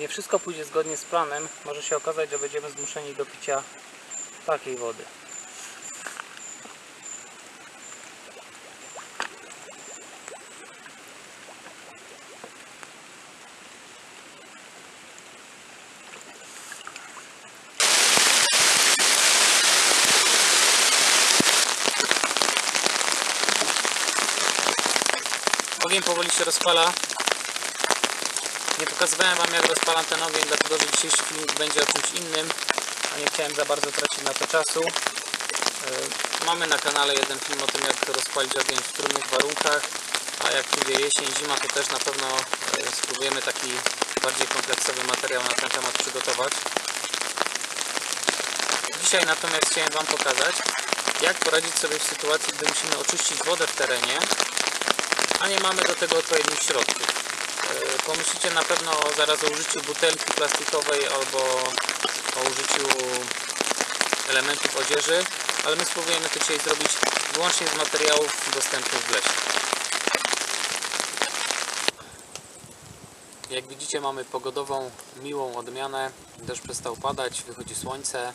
nie wszystko pójdzie zgodnie z planem, może się okazać, że będziemy zmuszeni do picia takiej wody. Powoli się rozpala. Nie pokazywałem Wam jak rozpalam ten ogień, dlatego że dzisiejszy filmik będzie o czymś innym, a nie chciałem za bardzo tracić na to czasu. Yy, Mamy na kanale jeden film o tym jak rozpalić ogień w trudnych warunkach, a jak przyjdzie jesień, zima to też na pewno yy, spróbujemy taki bardziej kompleksowy materiał na ten temat przygotować. Dzisiaj natomiast chciałem Wam pokazać jak poradzić sobie w sytuacji, gdy musimy oczyścić wodę w terenie, a nie mamy do tego odpowiednich środków. E, Pomyślicie na pewno zaraz o użyciu butelki plastikowej albo o użyciu elementów odzieży, ale my spróbujemy to dzisiaj zrobić wyłącznie z materiałów dostępnych w lesie. Jak widzicie mamy pogodową, miłą odmianę, deszcz przestał padać, wychodzi słońce.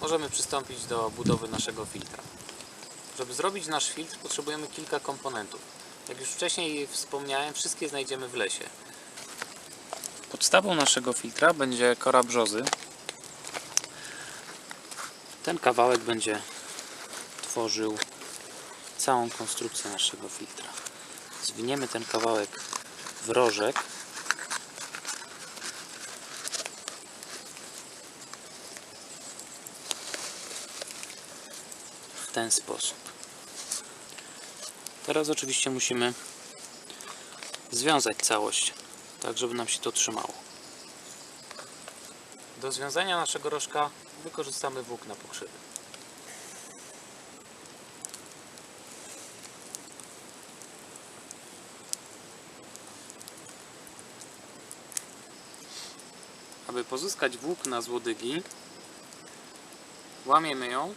Możemy przystąpić do budowy naszego filtra. Żeby zrobić nasz filtr potrzebujemy kilka komponentów. Jak już wcześniej wspomniałem, wszystkie znajdziemy w lesie. Podstawą naszego filtra będzie kora brzozy. Ten kawałek będzie tworzył całą konstrukcję naszego filtra. Zwiniemy ten kawałek w rożek. W ten sposób. Teraz oczywiście musimy związać całość, tak żeby nam się to trzymało. Do związania naszego rożka wykorzystamy włókna pokrzywy. Aby pozyskać włókna z łodygi, łamiemy ją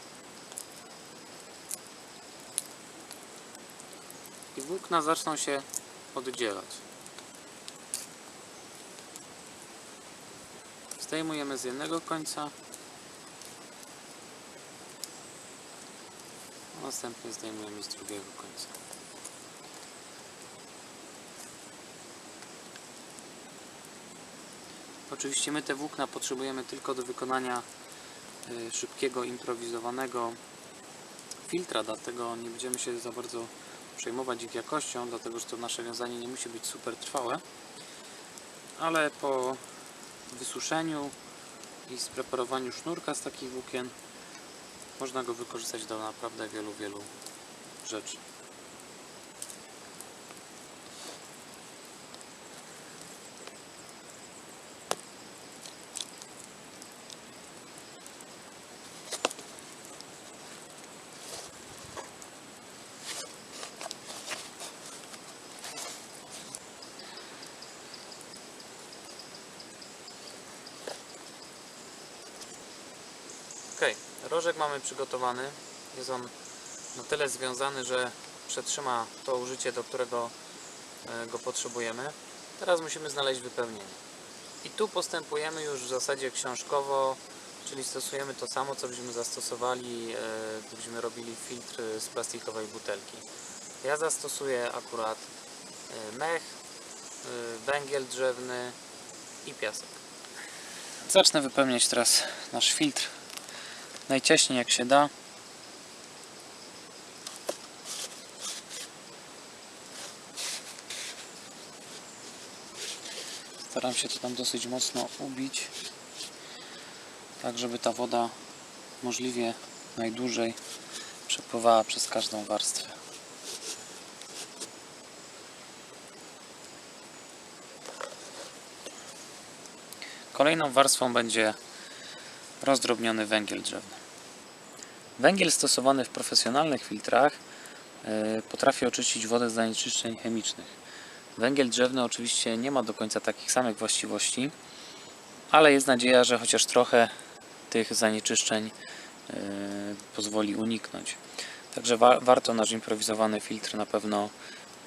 włókna zaczną się oddzielać. Zdejmujemy z jednego końca, następnie zdejmujemy z drugiego końca. Oczywiście my te włókna potrzebujemy tylko do wykonania y, szybkiego, improwizowanego filtra, dlatego nie będziemy się za bardzo przejmować ich jakością, dlatego że to nasze wiązanie nie musi być super trwałe, ale po wysuszeniu i spreparowaniu sznurka z takich włókien można go wykorzystać do naprawdę wielu, wielu rzeczy. Rożek mamy przygotowany. Jest on na tyle związany, że przetrzyma to użycie, do którego e, go potrzebujemy. Teraz musimy znaleźć wypełnienie. I tu postępujemy już w zasadzie książkowo, czyli stosujemy to samo, co byśmy zastosowali, e, gdybyśmy robili filtr z plastikowej butelki. Ja zastosuję akurat e, mech, węgiel drzewny i piasek. Zacznę wypełniać teraz nasz filtr najciaśniej jak się da. Staram się to tam dosyć mocno ubić, tak żeby ta woda możliwie najdłużej przepływała przez każdą warstwę. Kolejną warstwą będzie rozdrobniony węgiel drzewny. Węgiel stosowany w profesjonalnych filtrach e, potrafi oczyścić wodę z zanieczyszczeń chemicznych. Węgiel drzewny oczywiście nie ma do końca takich samych właściwości, ale jest nadzieja, że chociaż trochę tych zanieczyszczeń e, pozwoli uniknąć. Także wa warto nasz improwizowany filtr na pewno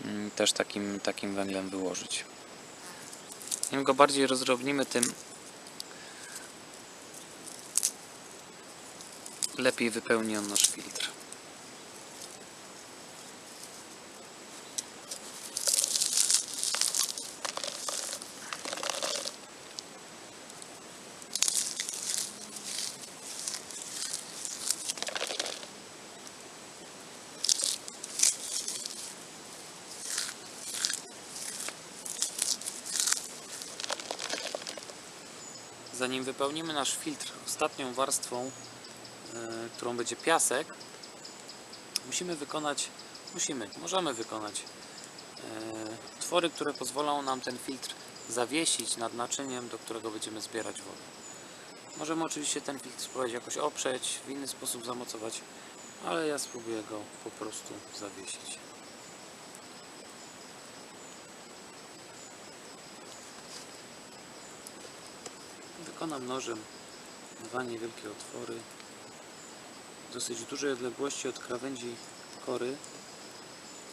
mm, też takim, takim węglem wyłożyć. Im go bardziej rozdrobnimy, tym lepiej wypełni on nasz filtr. Zanim wypełnimy nasz filtr ostatnią warstwą, którą będzie piasek, musimy wykonać, musimy, możemy wykonać e, twory, które pozwolą nam ten filtr zawiesić nad naczyniem, do którego będziemy zbierać wodę. Możemy oczywiście ten filtr spróbować jakoś oprzeć, w inny sposób zamocować, ale ja spróbuję go po prostu zawiesić. Wykonam nożem dwa niewielkie otwory dosyć dużej odległości od krawędzi kory,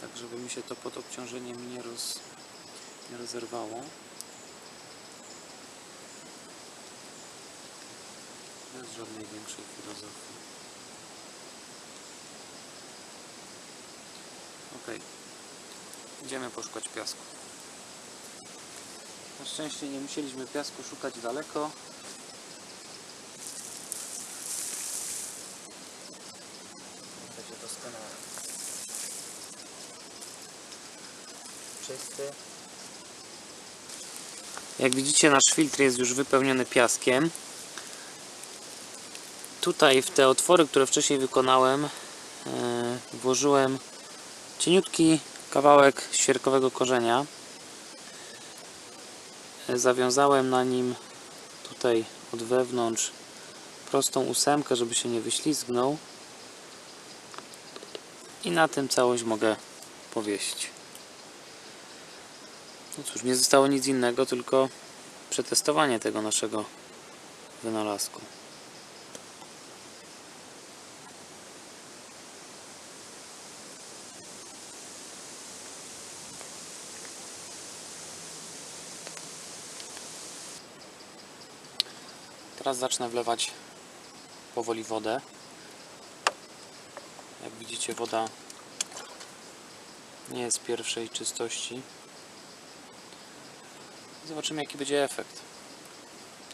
tak żeby mi się to pod obciążeniem nie, roz, nie rozerwało. Bez żadnej większej filozofii. Ok. Idziemy poszukać piasku. Na szczęście nie musieliśmy piasku szukać daleko. Będzie doskonale. Czysty. Jak widzicie nasz filtr jest już wypełniony piaskiem. Tutaj w te otwory, które wcześniej wykonałem, e, włożyłem cieniutki kawałek świerkowego korzenia. Zawiązałem na nim tutaj od wewnątrz prostą ósemkę, żeby się nie wyślizgnął. I na tym całość mogę powiesić. No cóż, nie zostało nic innego, tylko przetestowanie tego naszego wynalazku. Teraz zacznę wlewać powoli wodę. Jak widzicie woda nie jest pierwszej czystości. Zobaczymy jaki będzie efekt.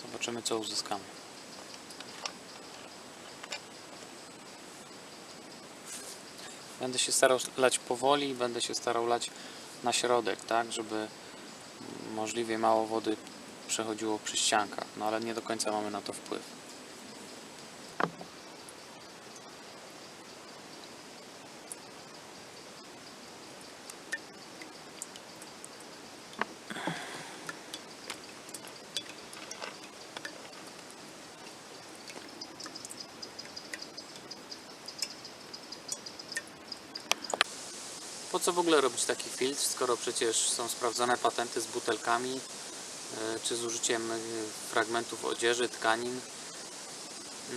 Zobaczymy co uzyskamy. Będę się starał lać powoli, będę się starał lać na środek, tak, żeby możliwie mało wody przechodziło przy ściankach, no ale nie do końca mamy na to wpływ. Co w ogóle robić taki filtr, skoro przecież są sprawdzone patenty z butelkami, e, czy z użyciem e, fragmentów odzieży, tkanin.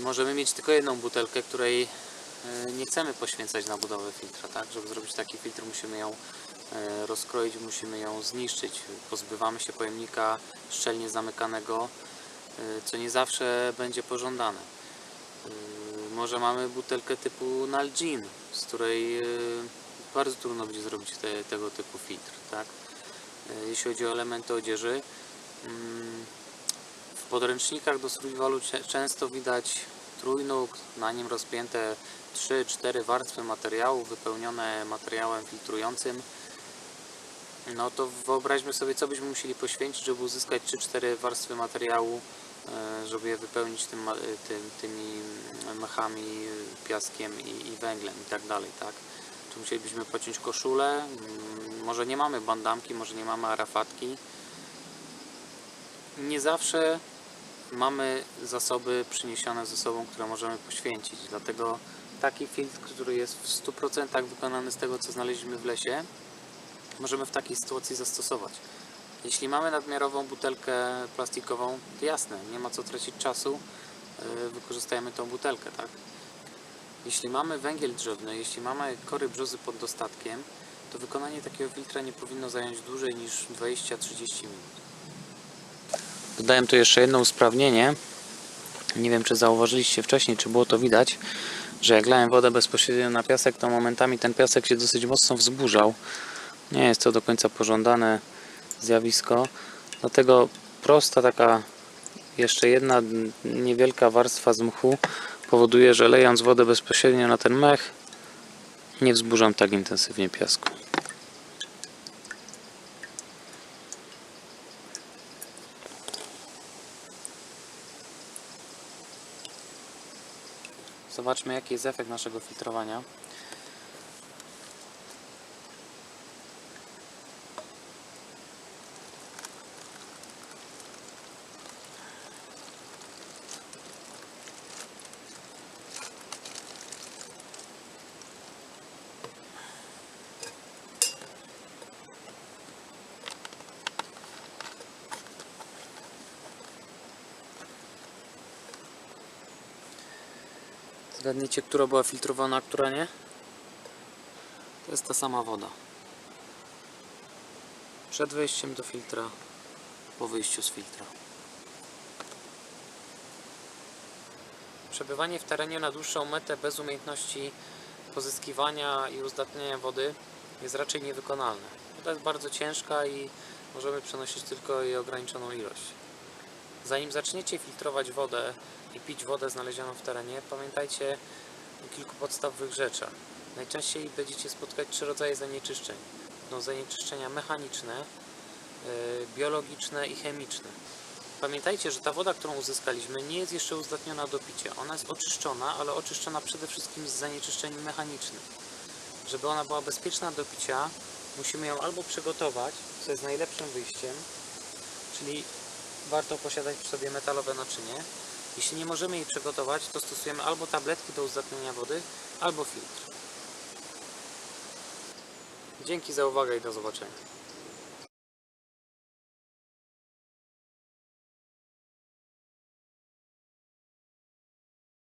Możemy mieć tylko jedną butelkę, której e, nie chcemy poświęcać na budowę filtra, tak? Żeby zrobić taki filtr musimy ją rozkroić, musimy ją zniszczyć. Pozbywamy się pojemnika szczelnie zamykanego, co nie zawsze będzie pożądane. Może mamy butelkę typu Nalgene, z której bardzo trudno będzie zrobić te, tego typu filtr, tak? E, Jeśli chodzi o elementy odzieży, mm, w podręcznikach do survivalu często widać trójnóg, na nim rozpięte 3-4 warstwy materiału wypełnione materiałem filtrującym. No to wyobraźmy sobie, co byśmy musieli poświęcić, żeby uzyskać 3-4 warstwy materiału, e, żeby je wypełnić tym, ma- tym, tymi mechami, piaskiem i, i węglem i tak dalej, tak? Tu musielibyśmy pociąć koszulę, mm, może nie mamy bandamki, może nie mamy arafatki. Nie zawsze mamy zasoby przyniesione ze sobą, które możemy poświęcić, dlatego taki filtr, który jest w 100% wykonany z tego, co znaleźliśmy w lesie, możemy w takiej sytuacji zastosować. Jeśli mamy nadmiarową butelkę plastikową, to jasne, nie ma co tracić czasu, yy, wykorzystajmy tą butelkę, tak? Jeśli mamy węgiel drzewny, jeśli mamy kory brzozy pod dostatkiem, to wykonanie takiego filtra nie powinno zająć dłużej niż 20-30 minut. Dodałem tu jeszcze jedno usprawnienie. Nie wiem, czy zauważyliście wcześniej, czy było to widać, że jak lałem wodę bezpośrednio na piasek, to momentami ten piasek się dosyć mocno wzburzał. Nie jest to do końca pożądane zjawisko. Dlatego prosta taka jeszcze jedna niewielka warstwa z mchu powoduje, że lejąc wodę bezpośrednio na ten mech nie wzburzam tak intensywnie piasku. Zobaczmy jaki jest efekt naszego filtrowania. Zgadnijcie, która była filtrowana, a która nie? To jest ta sama woda. Przed wejściem do filtra, po wyjściu z filtra. Przebywanie w terenie na dłuższą metę bez umiejętności pozyskiwania i uzdatniania wody jest raczej niewykonalne. Woda jest bardzo ciężka i możemy przenosić tylko jej ograniczoną ilość. Zanim zaczniecie filtrować wodę i pić wodę znalezioną w terenie, pamiętajcie o kilku podstawowych rzeczach. Najczęściej będziecie spotkać trzy rodzaje zanieczyszczeń. No, zanieczyszczenia mechaniczne, yy, biologiczne i chemiczne. Pamiętajcie, że ta woda, którą uzyskaliśmy, nie jest jeszcze uzdatniona do picia. Ona jest oczyszczona, ale oczyszczona przede wszystkim z zanieczyszczeń mechanicznych. Żeby ona była bezpieczna do picia, musimy ją albo przygotować, co jest najlepszym wyjściem, czyli warto posiadać przy sobie metalowe naczynie. Jeśli nie możemy jej przygotować, to stosujemy albo tabletki do uzdatniania wody, albo filtr. Dzięki za uwagę i do zobaczenia.